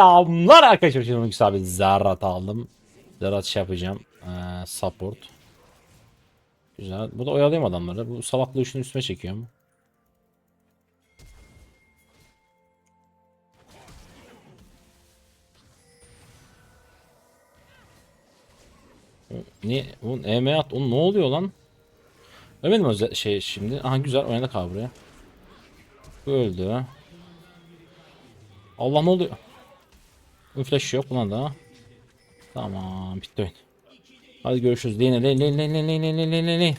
Selamlar arkadaşlar. Şimdi Yüksel abi Zerrat aldım. Zerrat şey yapacağım. Ee, support. Güzel. Bu da oyalayayım adamları. Bu salaklığı şunu üstüme çekiyorum. Niye? Bu EM at. Oğlum ne oluyor lan? Ölmedim özel şey şimdi. Aha güzel oynadık abi buraya. Bu öldü. Allah ne oluyor? Flash yok buna da. Tamam bitti oyun. Hadi görüşürüz. Lane lane lane lane lane lane lane lane lane.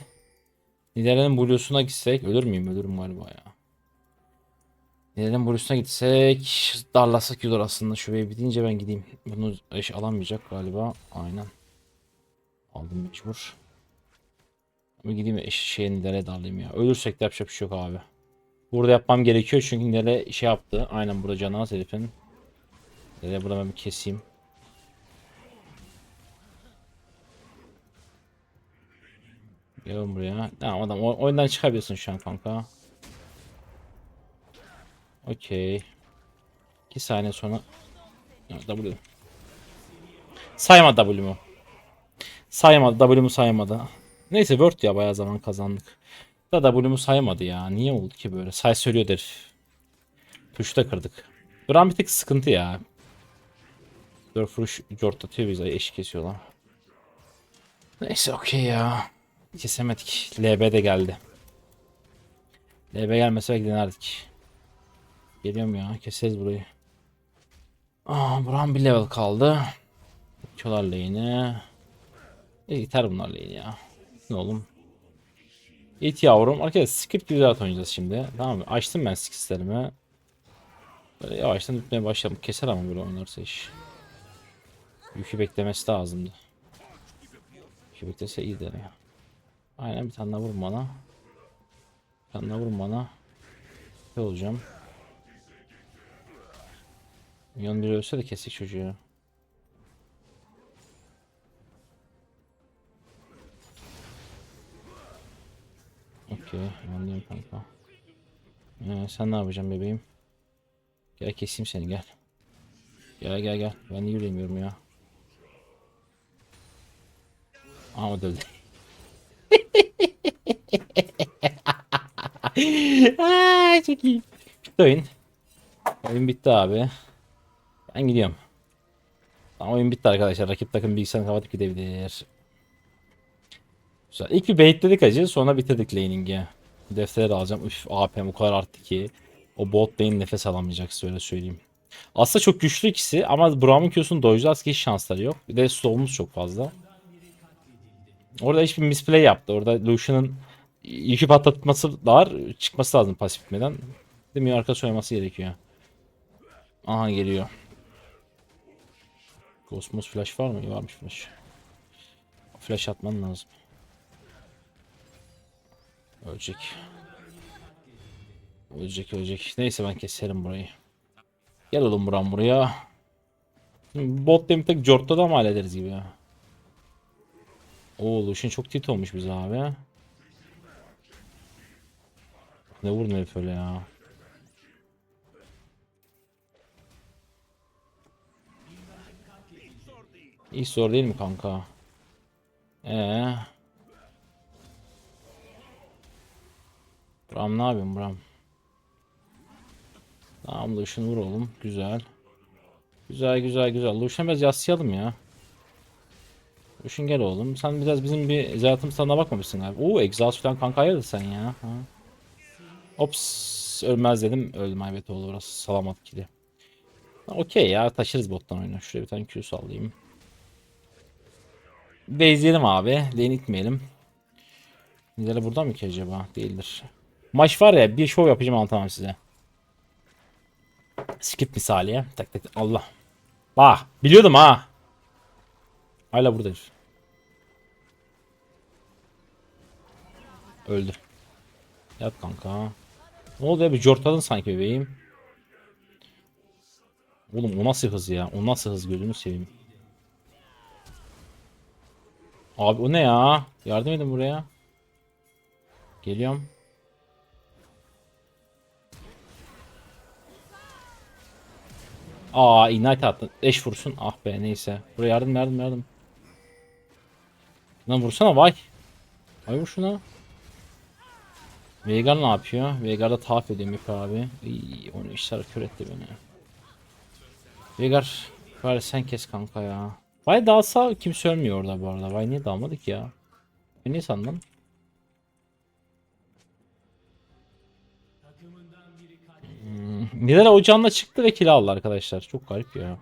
Nidare'nin Blue'suna gitsek ölür müyüm? Ölürüm galiba ya. Nidare'nin Blue'suna gitsek darlasak olur aslında. Şu wave bitince ben gideyim. Bunu eş alamayacak galiba. Aynen. Aldım mecbur. Ama gideyim eş şeye Nidare'ye darlayayım ya. Ölürsek de yapacak bir şey yok abi. Burada yapmam gerekiyor çünkü Nidare şey yaptı. Aynen burada canı az herifin. Nereye buradan bir keseyim. Gel buraya. Tamam adam oyundan çıkabilirsin şu an kanka. Okey. 2 saniye sonra W. Saymadı W'mu. Saymadı W'mu saymadı. Neyse Word ya bayağı zaman kazandık. Da W'mu saymadı ya. Niye oldu ki böyle? Say söylüyor herif. Tuşta kırdık. Duran bir tek sıkıntı ya. Dört vuruş cortlatıyor bize eş kesiyorlar. Neyse okey ya. Kesemedik. LB de geldi. LB gelmese belki denerdik. Geliyorum ya. Keseriz burayı. Aa, buram bir level kaldı. Çolar lane'i. E, yeter bunlar lane'i ya. Ne oğlum. İt yavrum. Arkadaşlar script güzel oynayacağız şimdi. Tamam mı? Açtım ben skillslerimi. Böyle yavaştan tutmaya başladım. Keser ama böyle oynarsa iş. Yükü beklemesi lazımdı. Yükü beklese iyiydi ya. Aynen bir tane vurun bana. Bir tane vurun bana. Ne olacağım? Milyon biri ölse de kesik çocuğu. Okey, anlıyorum kanka. Ee, sen ne yapacaksın bebeğim? Gel keseyim seni gel. Gel gel gel. Ben de yürüyemiyorum ya. Ama döldü. Aa, çok iyi. Bitti oyun. Oyun bitti abi. Ben gidiyorum. Tamam oyun bitti arkadaşlar. Rakip takım bilgisayarını kapatıp gidebilir. Güzel. İlk bir baitledik acı. Sonra bitirdik laning'i. Defteri de alacağım. Üf AP'm o kadar arttı ki. O bot lane nefes alamayacak öyle söyleyeyim. Aslında çok güçlü ikisi ama Braum'un Q'sunu dojlarsa hiç şansları yok. Bir de slow'umuz çok fazla. Orada hiçbir misplay yaptı. Orada Lucian'ın yükü patlatması var. Çıkması lazım pasif bitmeden. Değil? Arka oynaması gerekiyor. Aha geliyor. Cosmos flash var mı? Varmış flash. Flash atman lazım. Ölecek. Ölecek ölecek. Neyse ben keserim burayı. Gel oğlum buram buraya. Bot dem tek Jort'ta da mı hallederiz gibi ya? Oo Lucian çok tit olmuş bize abi. Ne vurdun herif öyle ya. Hiç zor değil mi kanka? Ee. Bram ne yapıyorsun Bram? Tamam Lucian vur oğlum. Güzel. Güzel güzel güzel. Lucian biraz yaslayalım ya. Lucian gel oğlum. Sen biraz bizim bir zaten sana bakmamışsın galiba. Oo exhaust falan kanka hayırdır sen ya. Ops ölmez dedim. Öldüm evet oldu burası. Salamat kili. Okey ya taşırız bottan oyunu. Şuraya bir tane Q sallayayım. Base'leyelim abi. Lane itmeyelim. Nidale burada mı ki acaba? Değildir. Maç var ya bir show yapacağım anlatamam size. Skip misali. Tak tak tak. Allah. Bak biliyordum ha. Hala burada herif. Öldü. Yat kanka. Ne oldu ya bir jortladın sanki bebeğim. Oğlum o nasıl hız ya? O nasıl hız gözünü seveyim. Abi o ne ya? Yardım edin buraya. Geliyorum. Aa ignite attı. Eş vursun. Ah be neyse. Buraya yardım yardım yardım. Lan vursana vay. Vay vur şuna. Veigar ne yapıyor? Veigar da tahf ediyor Mip abi. İyi, onu işler kör etti beni. Veigar bari sen kes kanka ya. Vay dalsa kimse ölmüyor orada bu arada. Vay niye dalmadık ya? Ben niye sandın? Hmm, Nidala ocağında çıktı ve kill aldı arkadaşlar. Çok garip ya.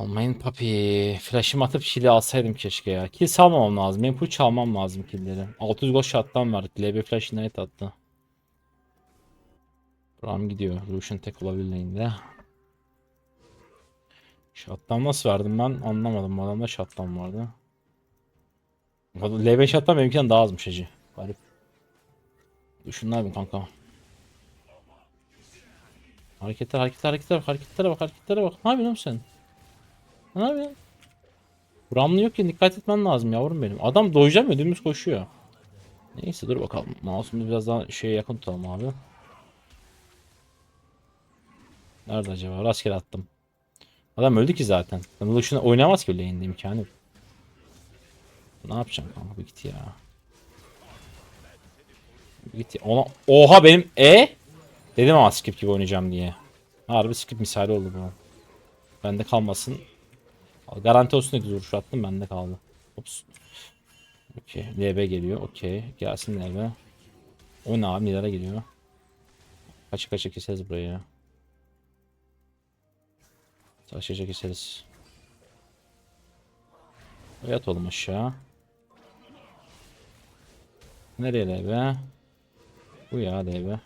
Almayın papi. Flash'ımı atıp kill'i alsaydım keşke ya. Kill salmamam lazım. Benim full çalmam lazım kill'leri. 600 gol shot'tan verdik. LB flash net attı. Ram gidiyor. Lucian tek olabilir lane'de. Shot'tan nasıl verdim ben anlamadım. Adamda shot'tan vardı. LB shot'tan benimkinden daha azmış hacı. Garip. Şunlar bir kanka. Hareketler hareketler hareketler hareketlere bak hareketlere bak. Ne yapıyorsun sen? Ne yapıyorsun? Yok ki dikkat etmen lazım yavrum benim. Adam dojlamıyor dümdüz koşuyor. Neyse dur bakalım. Mouse'umuzu biraz daha şeye yakın tutalım abi. Nerede acaba? Rastgele attım. Adam öldü ki zaten. Ben şuna oynamaz ki lane'de imkanı. Ne yapacağım kanka bir git ya. Bir Git ya. Ona... Oha benim E Dedim ama skip gibi oynayacağım diye. Harbi skip misali oldu bu. Bende kalmasın. Garanti olsun diye duruş attım bende kaldı. Ops. Okey. LB geliyor. Okey. Gelsin LB. O ne abi? Neler'e geliyor. Kaça kaça keseriz burayı ya. Kaça keseriz. Yat oğlum aşağı. Nereye LB? Bu ya LB.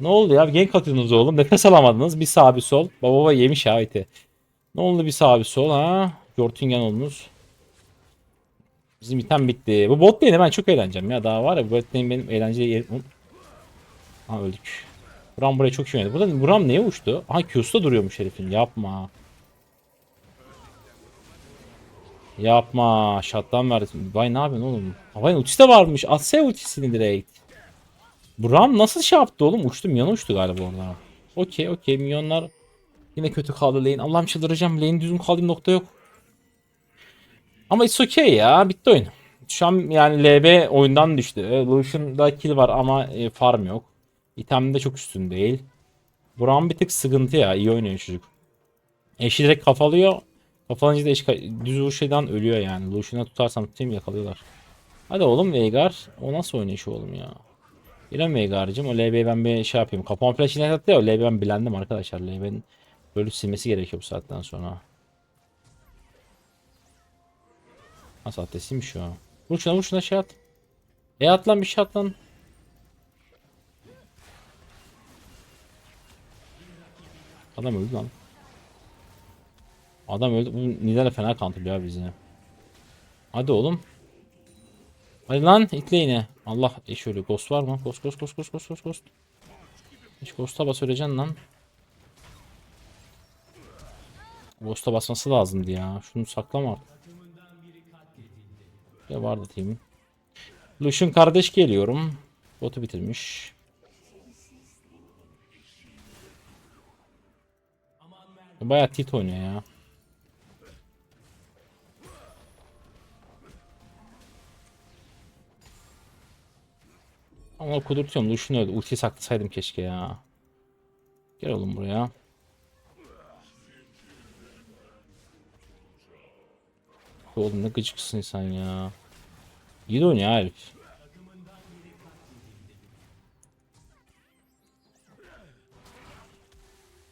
Ne oldu ya? Gank atıyorsunuz oğlum. Nefes alamadınız. Bir sağ bir sol. Baba baba yemiş ha iti. Ne oldu bir sağ bir sol ha? Jortingen oldunuz. Bizim item bitti. Bu bot lane'e ben çok eğleneceğim ya. Daha var ya bu bot lane benim eğlenceli yerim. Ha öldük. Buram buraya çok iyi oynadı. Burada Buram neye uçtu? Aha Q'sta duruyormuş herifin. Yapma. Yapma. Shot'tan verdi. Vay ne yapıyorsun oğlum? Vay ultisi de varmış. Atsaya ultisini direkt. Buram nasıl şey yaptı oğlum? Uçtu. Minyon uçtu galiba orada. Okey okey. Minyonlar yine kötü kaldı lane. Allah'ım çıldıracağım. Lane düzgün kaldığım nokta yok. Ama it's okay ya. Bitti oyun. Şu an yani LB oyundan düştü. Lucian'da kill var ama e, farm yok. İtem de çok üstün değil. Buram bir tık sıkıntı ya. İyi oynuyor çocuk. Eşi direkt kafalıyor. Kafalanınca da eş düz vuruşdan ölüyor yani. Lucian'a tutarsam tutayım yakalıyorlar. Hadi oğlum Veigar. O nasıl oynayış oğlum ya? İrem Veigar'cım o LB'yi ben bir şey yapayım. Kapama flash'ine attı ya o LB'yi ben bilendim arkadaşlar. LB'nin böyle silmesi gerekiyor bu saatten sonra. Ha sahtesiymiş şu an. Vur şuna vur şuna şey at. E at lan bir şey at. Adam öldü lan. Adam öldü. Bu Nidale fena counterlıyor bizi. Hadi oğlum. Hadi lan itle yine. Allah eş ölü. Ghost var mı? Ghost ghost ghost ghost ghost ghost ghost. Hiç Ghost'a bas öleceksin lan. Ghost'a basması lazımdı ya. Şunu saklama. Ya vardı team. Lucian kardeş geliyorum. Botu bitirmiş. Bayağı tit oynuyor ya. Ama kudurtuyorum. Lucian öldü. Ultiyi saklasaydım keşke ya. Gel oğlum buraya. Oğlum ne gıcıksın sen ya. İyi de oynuyor herif.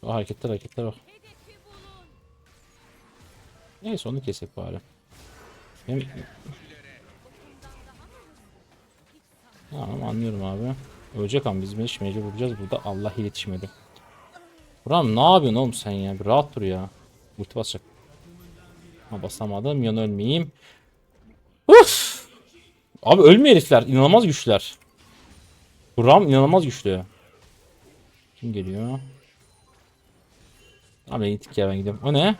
O hareketler hareketler bak. Neyse onu kesek bari. Benim... Tamam anlıyorum abi. Ölecek ama biz hiç mecbur vuracağız burada. Allah yetişmedi. Buram ne yapıyorsun oğlum sen ya? Bir rahat dur ya. Ulti basacak. Ha basamadım. Yan ölmeyeyim. Uf! Abi ölmüyor herifler. İnanılmaz güçlüler. Buram inanılmaz güçlü. Kim geliyor? Abi gittik ya ben gidiyorum. O ne?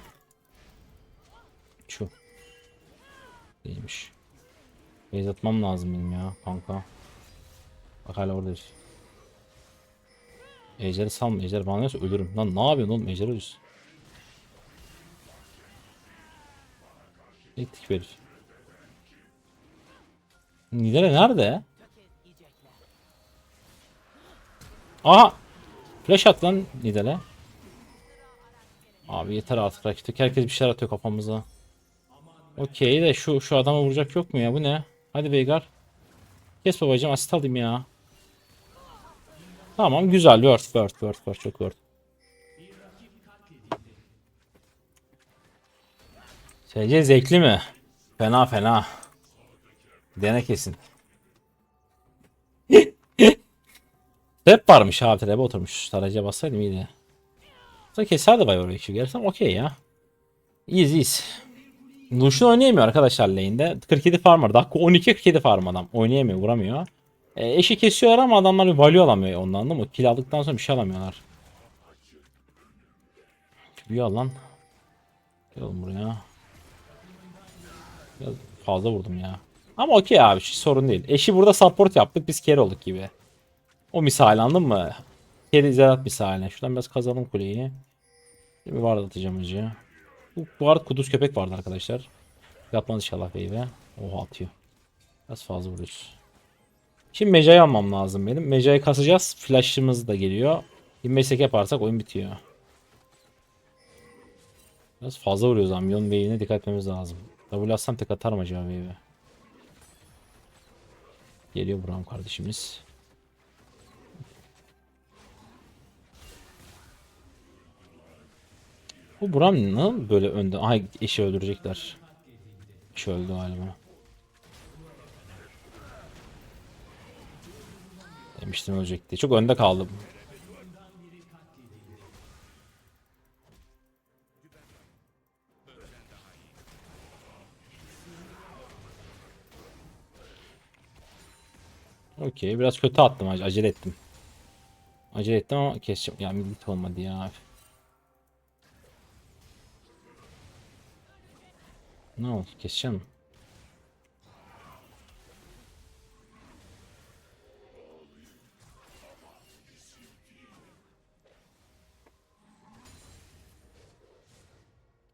Şu. Değilmiş. Base atmam lazım benim ya kanka. Bak hala orada. herif. Ejder'i salma. Ejder bana ölürüm. Lan ne yapıyorsun oğlum? Ejder'i ölürsün. Ettik herif. Nidale nerede? Aha! Flash at lan Nidale. Abi yeter artık rakip. Herkes bir şeyler atıyor kafamıza. Okey de şu şu adama vuracak yok mu ya? Bu ne? Hadi Veigar. Kes babacım asit alayım ya. Tamam güzel. Word, word, word, word. Çok word. SC zevkli mi? Fena fena. Dene kesin. Trap varmış abi trap'e oturmuş. Taraca bassaydım iyiydi. Sonra keserdi bay oraya gelsem okey ya. İyiyiz iyiyiz. Lucian oynayamıyor arkadaşlar lane'de. 47 farm var. Dakika 12 47 farm adam. Oynayamıyor, vuramıyor. E, eşi kesiyorlar ama adamlar bir value alamıyor ondan değil mi? Kill aldıktan sonra bir şey alamıyorlar. Bir al lan. Gel buraya. Biraz fazla vurdum ya. Ama okey abi hiç sorun değil. Eşi burada support yaptık biz carry olduk gibi. O misal anladın mı? Carry zerat misaline. Şuradan biraz kazalım kuleyi. Bir var atacağım hocam. Bu, bu arada kuduz köpek vardı arkadaşlar. Yapmaz inşallah wave'e. Oha atıyor. Biraz fazla vuruyoruz. Şimdi Meca'yı almam lazım benim. Meca'yı kasacağız. Flash'ımız da geliyor. 25 sek yaparsak oyun bitiyor. Biraz fazla vuruyoruz amyon wave'ine dikkat etmemiz lazım. W atsam tek atar mı acaba wave'e? Geliyor Buram kardeşimiz. Bu Buram ne böyle önde? Ay eşi öldürecekler. Eşi öldü galiba. Demiştim ölecek diye. Çok önde kaldım. Okey biraz kötü attım ac- acele ettim. Acele ettim ama keseceğim. Ya millet olmadı ya. Ne oldu keseceğim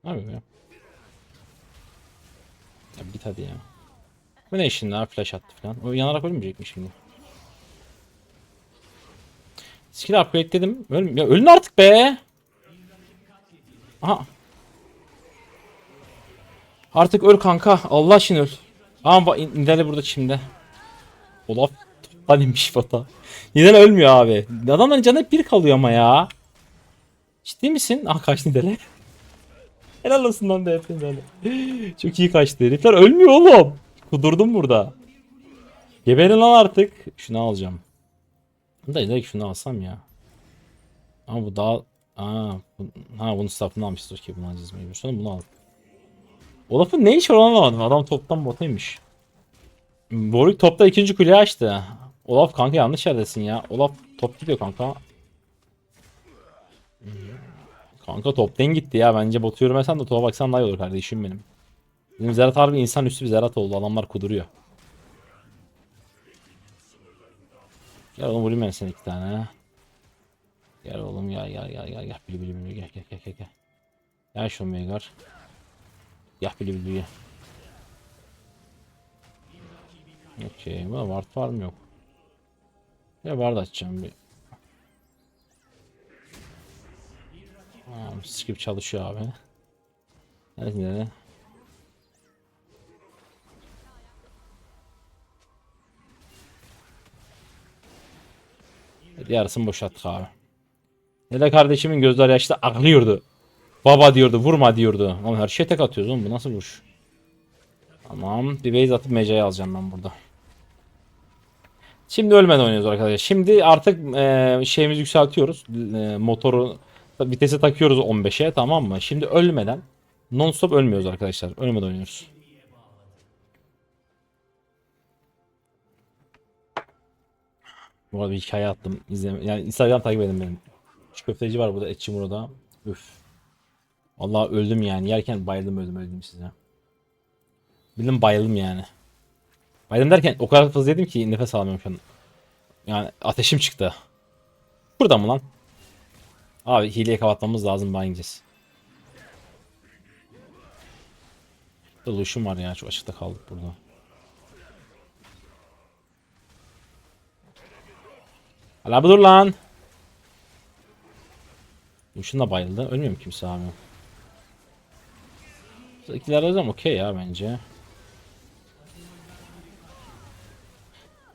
yapayım ya? Ya git hadi ya. Bu ne işin lan flash attı falan. O yanarak ölmeyecek mi şimdi? Skill upgrade dedim. Ölüm ya ölün artık be. Aha. Artık öl kanka. Allah için öl. Ama Nidale burada şimdi. Olaf toptan inmiş fata. Nidale ölmüyor abi. Adamların canı hep bir kalıyor ama ya. Ciddi misin? Ah kaç Nidale. Helal olsun lan hep Nidale. Çok iyi kaçtı. Herifler ölmüyor oğlum. Kudurdum burada. Geberin lan artık. Şunu alacağım. Da direkt şunu alsam ya. Ama bu daha... Aa, bu... ha bunun staffını almışız ki bunu alacağız mecbur. Sonra bunu al. Olaf'ın ne iş var anlamadım. Adam toptan botaymış. Borik topta ikinci kuleyi açtı. Olaf kanka yanlış yerdesin ya. Olaf top gidiyor kanka. Kanka toptan gitti ya. Bence botu yürümesen de topa baksan daha iyi olur kardeşim benim. Bizim Zerat harbi insan üstü bir Zerat oldu. Adamlar kuduruyor. Gel oğlum vurayım ben seni iki tane. Gel oğlum gel gel gel gel gel bili bili bili gel gel gel gel gel. Şu Megar. Gel bili bili gel. Okey. Buna ward var mı yok? Ya ward açacağım bir. Tamam, skip çalışıyor abi. Evet nereye? Yarısını boşalttık abi. Nele kardeşimin gözler yaşta ağlıyordu. Baba diyordu vurma diyordu. Ama her şeye tek atıyoruz oğlum bu nasıl vuruş? Tamam bir base atıp mecayı alacağım ben burada. Şimdi ölmeden oynuyoruz arkadaşlar. Şimdi artık e, şeyimizi yükseltiyoruz. E, motoru vitesi takıyoruz 15'e tamam mı? Şimdi ölmeden non stop ölmüyoruz arkadaşlar. Ölmeden oynuyoruz. Bu arada bir hikaye attım. İzleme, yani Instagram takip edin benim. Şu köfteci var burada Etçi Muro'da. Üf. Allah öldüm yani. Yerken bayıldım öldüm öldüm size. Bildim bayıldım yani. Bayıldım derken o kadar fazla yedim ki nefes alamıyorum şu an. Yani ateşim çıktı. Burada mı lan? Abi hileyi kapatmamız lazım. Burada Lucian var ya çok açıkta kaldık burada. Hala dur lan. Lucian da bayıldı. Ölmüyor mu kimse abi? İkiler hocam okey ya bence.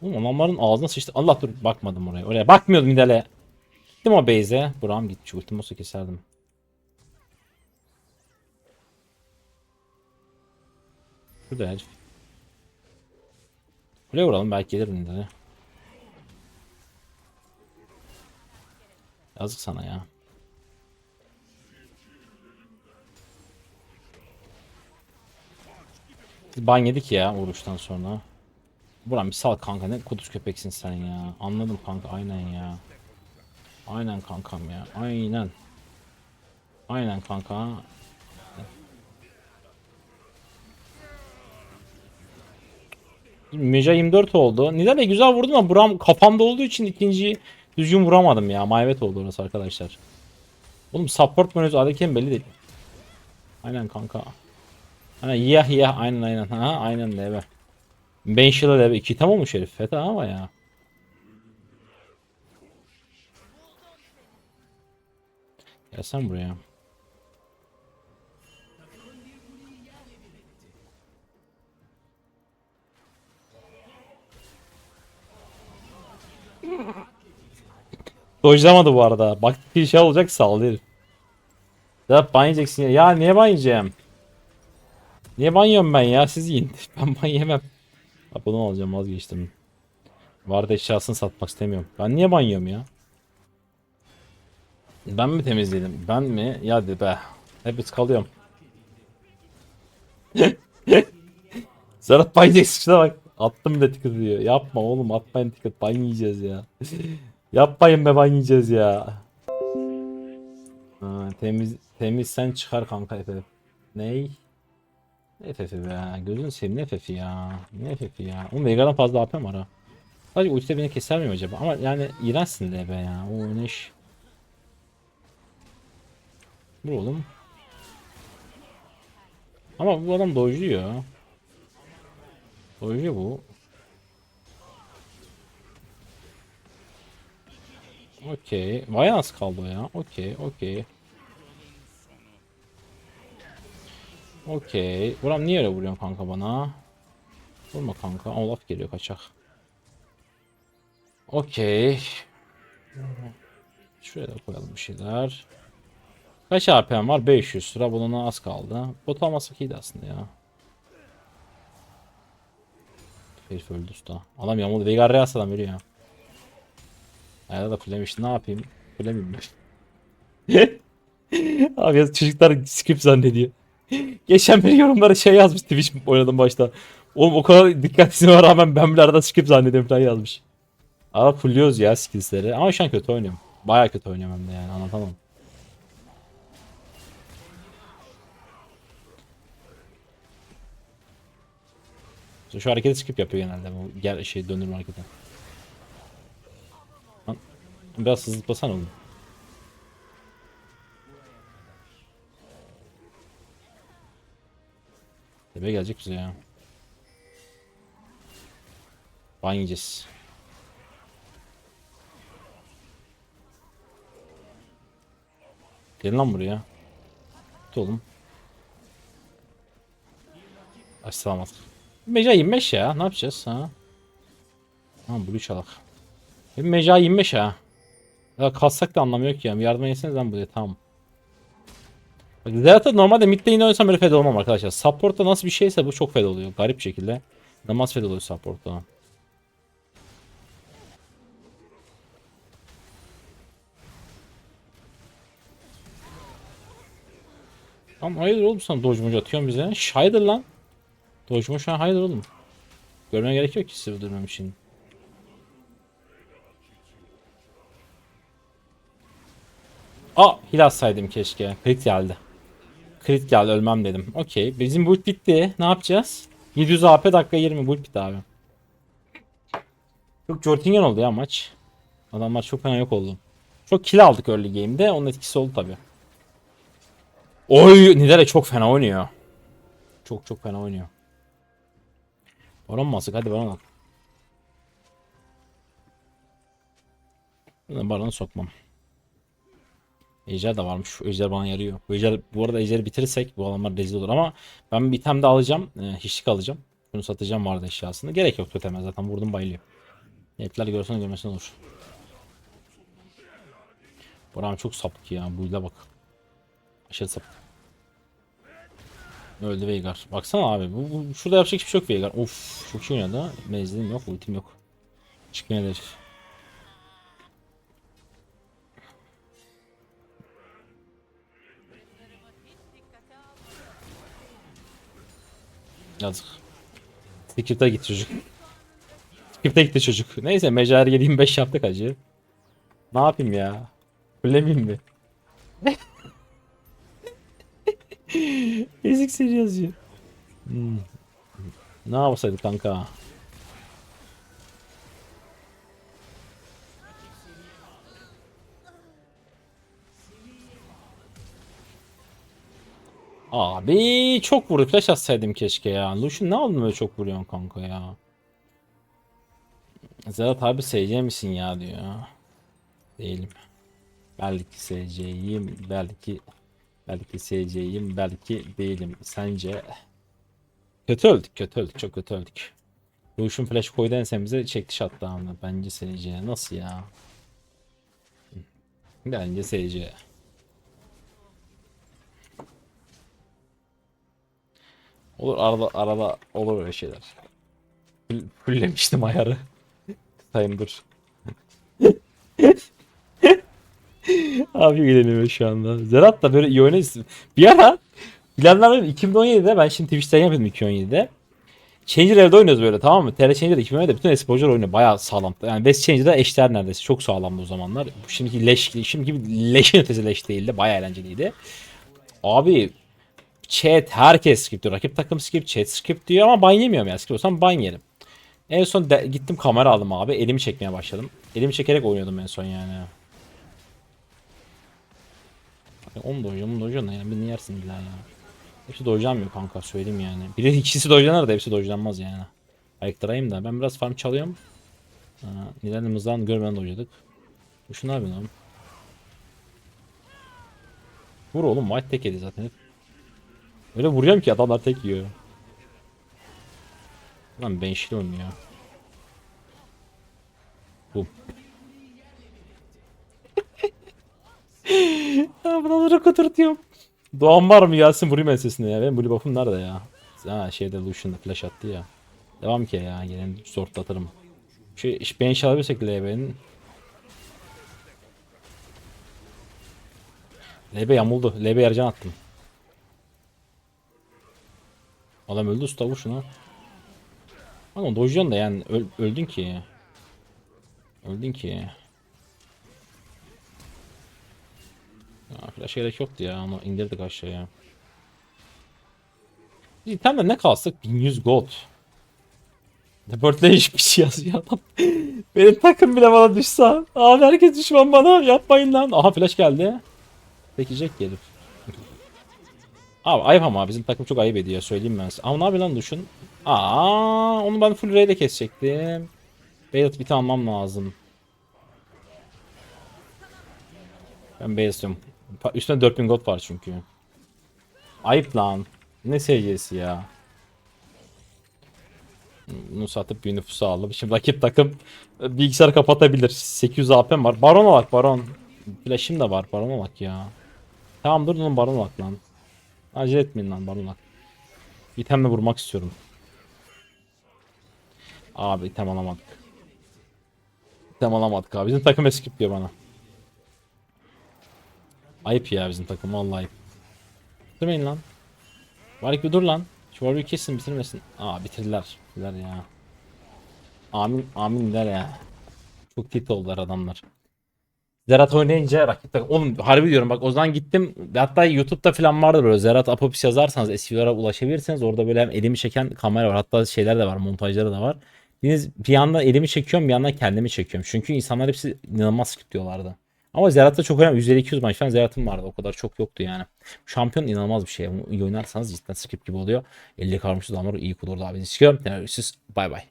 Oğlum adamların ağzına sıçtı. Allah dur bakmadım oraya. Oraya bakmıyordum Nidale. Gittim o base'e. Buram gitmiş. Ultim olsa keserdim. Şurada herif. Buraya vuralım belki gelir Nidale. Yazık sana ya. Ban yedik ya vuruştan sonra. Buram bir sal kanka ne kuduz köpeksin sen ya. Anladım kanka aynen ya. Aynen kankam ya. Aynen. Aynen kanka. Meja 24 oldu. Nidale güzel vurdum ama buram kafamda olduğu için ikinciyi düzgün vuramadım ya. Mayvet oldu orası arkadaşlar. Oğlum support menüsü adeken belli değil. Aynen kanka. Aynen yah yah aynen aynen. Ha aynen leve. Ben şıla leve 2 tam olmuş herif. Feta ama ya. Gel sen buraya. Dojlamadı bu arada. Bak bir şey olacak herif. Ya ban ya. Ya niye ban? Niye ban ben ya? Siz yiyin. Ben ban yemem. Ha, bunu alacağım vazgeçtim. Vardı eşyasını satmak istemiyorum. Ben niye ban ya? Ben mi temizledim? Ben mi? Ya de be. Hep kalıyorum. Serhat ban yiyeceksin şuna bak. Attım bile ticket diyor. Yapma oğlum atmayın ticket. Ban ya. Yapmayın be ban yiyeceğiz ya. Ha, temiz temiz sen çıkar kanka Efe. Ney? Ne FF'i be? Gözünü seveyim ne FF'i ya? Ne FF'i ya? Oğlum Vega'dan fazla AP'm var ha. Sadece ultide beni keser miyim acaba? Ama yani iğrençsin de be ya. O ne iş? Vur oğlum. Ama bu adam dojluyor. Dojluyor bu. Okey. Vay az kaldı ya. Okey, okey. Okey. Buram niye öyle vuruyorsun kanka bana? Vurma kanka. Olaf geliyor kaçak. Okey. Şuraya da koyalım bir şeyler. Kaç AP'm var? 500. Sıra bulana az kaldı. Bot almasak iyiydi aslında ya. Herif öldü usta. Adam yağmurda Veigar Reas adam veriyor ya. Ayada da fullemiş. Ne yapayım? Mi? Abi ya çocuklar script zannediyor. Geçen bir yorumlara şey yazmış Twitch oynadım başta. Oğlum o kadar dikkatsizime rağmen ben bile arada script zannediyorum falan yazmış. Ama fulluyoruz ya skillsleri. Ama şu an kötü oynuyorum. Baya kötü oynuyorum hem de yani anlatamam. Şu hareketi skip yapıyor genelde bu şey döndürme hareketi. Biraz hızlı zıplasana oğlum. Tepeye gelecek bize ya. Ban yiyeceğiz. Gelin lan buraya. Tut oğlum. Açsalamat. Meca 25 ya. Ne yapacağız ha? Tamam blue çalak. Meca 25 ha. Ya kalsak da anlamıyor ki ya. Bir yardıma gelseniz lan buraya tamam. Bak, Zaten normalde mid lane'de oynasam böyle fed olmam arkadaşlar. Support'ta nasıl bir şeyse bu çok fed oluyor. Garip şekilde. Namaz fed oluyor support'ta. Tamam hayırdır oğlum sana dodge moge atıyorsun bize. Şş, hayırdır lan. Dodge an hayırdır oğlum. Görmeye gerek yok ki sırf durmam için. Aa hile atsaydım keşke. Crit geldi. Crit geldi ölmem dedim. Okey. Bizim build bitti. Ne yapacağız? 700 AP dakika 20 build bitti abi. Çok Jortingen oldu ya maç. Adamlar çok fena yok oldu. Çok kill aldık early game'de. Onun etkisi oldu tabi. Oy Nidale çok fena oynuyor. Çok çok fena oynuyor. Baron mu alsak? Hadi Baron al. Baron'u sokmam. Ejder de varmış. Ejder bana yarıyor. Bu Ejder, bu arada Ejder'i bitirirsek bu adamlar rezil olur ama ben bir item de alacağım. E, hiçlik alacağım. Bunu satacağım vardı eşyasında. Gerek yok toteme zaten vurdum bayılıyor. Netler görsen görmesen olur. Buram çok sapık ya. Buyla bak. Aşırı sapık. Öldü Veigar. Baksana abi. Bu, bu, şurada yapacak hiçbir şey yok Veigar. Of çok iyi oynadı. Mezlim yok. Ultim yok. Çıkmıyor herif. Yazık. Skip'te gitti çocuk. Skip'te gitti çocuk. Neyse Mecari 725 yaptık acı. Ne yapayım ya? Bilemeyeyim mi? Ezik seri yazıyor. Hmm. Ne yapsaydık kanka? Abi çok vurdu. Flash atsaydım keşke ya. Lucian ne aldın böyle çok vuruyorsun kanka ya. Zerat abi SC misin ya diyor. Değilim. Belki SC'yim. Belki belki SC'yim. Belki değilim. Sence? Kötü öldük. Kötü öldük. Çok kötü öldük. Lucian flash koydu ensemize çekti shutdown'ı. Bence SC. Nasıl ya? Bence SC. Olur arada arada olur öyle şeyler. Full, fulllemiştim ayarı. Tutayım dur. Abi eğleniyor şu anda. Zerat da böyle iyi oynuyor. Bir ara bilenler var, 2017'de ben şimdi Twitch'ten yapıyordum 2017'de. Changer evde oynuyoruz böyle tamam mı? TR Changer 2017'de bütün esporcular oynuyor. Bayağı sağlam. Yani Best Changer'da eşler neredeyse. Çok sağlamdı o zamanlar. Şimdiki leş, şimdiki leşin ötesi leş değildi. Bayağı eğlenceliydi. Abi chat herkes skip diyor. Rakip takım skip, chat skip diyor ama ban yemiyorum ya. Skip olsam ban yerim. En son de, gittim kamera aldım abi. Elimi çekmeye başladım. Elimi çekerek oynuyordum en son yani. Onu doyuyor, onu doyuyor ne yani birini yersin illa ya. Hepsi doyacağım kanka söyleyeyim yani. Biri ikisi doyacağlar da hepsi doyaclanmaz yani. Ayıktırayım da ben biraz farm çalıyorum. Niler'le mızrağını görmeden doyuyorduk. Bu şu ne yapıyor lan? Vur oğlum white tek zaten hep. Öyle vuruyorum ki adamlar tek yiyor. Lan ben işli oynuyor. Bu. ha bunları oturtuyorum. Doğan var mı Yasin vurayım ensesine ya. Benim blue buff'um nerede ya? Ha şeyde Lucian'da flash attı ya. Devam ki ya. Gelen zortlatırım. Şu iş ben iş alabilirsek LB'nin. LB yamuldu. LB yarıcan attım. Adam öldü usta vur şuna. Ama dojacaksın da yani öl- öldün ki. Öldün ki. Flash gerek yoktu ya onu indirdik aşağıya. İtemde ne kalsak 1100 gold. Depörtle hiçbir şey yazıyor adam. Benim takım bile bana düşse. Abi herkes düşman bana yapmayın lan. Aha flash geldi. Çekecek herif. Abi ayıp ama bizim takım çok ayıp ediyor söyleyeyim ben size. Ama ne yapıyor lan düşün. Aa, onu ben full raid'e kesecektim. Beyat bit almam lazım. Ben Beyat'ım. Üstüne 4000 gold var çünkü. Ayıp lan. Ne SC'si ya. Bunu satıp bir nüfusu aldım. Şimdi rakip takım bilgisayar kapatabilir. 800 AP'm var. Baron'a bak baron. Flash'im de var. Baron'a bak ya. Tamam dur lan baron'a bak lan. Acele etmeyin lan baron'a bak. İtemle vurmak istiyorum. Abi item alamadık. İtem alamadık abi. Bizim takım eskip diyor bana. Ayıp ya bizim takım vallahi ayıp. Bitirmeyin lan. Varik bir dur lan. Şu Warwick'i kessin bitirmesin. Aa bitirdiler. Bitirdiler ya. Amin amin der ya. Çok tit oldular adamlar. Zerat oynayınca rakip takım. Oğlum harbi diyorum bak o zaman gittim. Hatta YouTube'da falan vardır böyle. Zerat Apopis yazarsanız SVR'a ulaşabilirsiniz. Orada böyle hem elimi çeken kamera var. Hatta şeyler de var. Montajları da var. Biz bir yandan elimi çekiyorum bir yandan kendimi çekiyorum. Çünkü insanlar hepsi inanılmaz skriptiyorlardı. Ama Zerat'ta çok önemli. 150-200 maç falan Zerat'ım vardı. O kadar çok yoktu yani. Şampiyon inanılmaz bir şey. İyi oynarsanız cidden skip gibi oluyor. 50 karmış adamlar iyi kulurdu abi. Sikiyorum. Siz bay bay.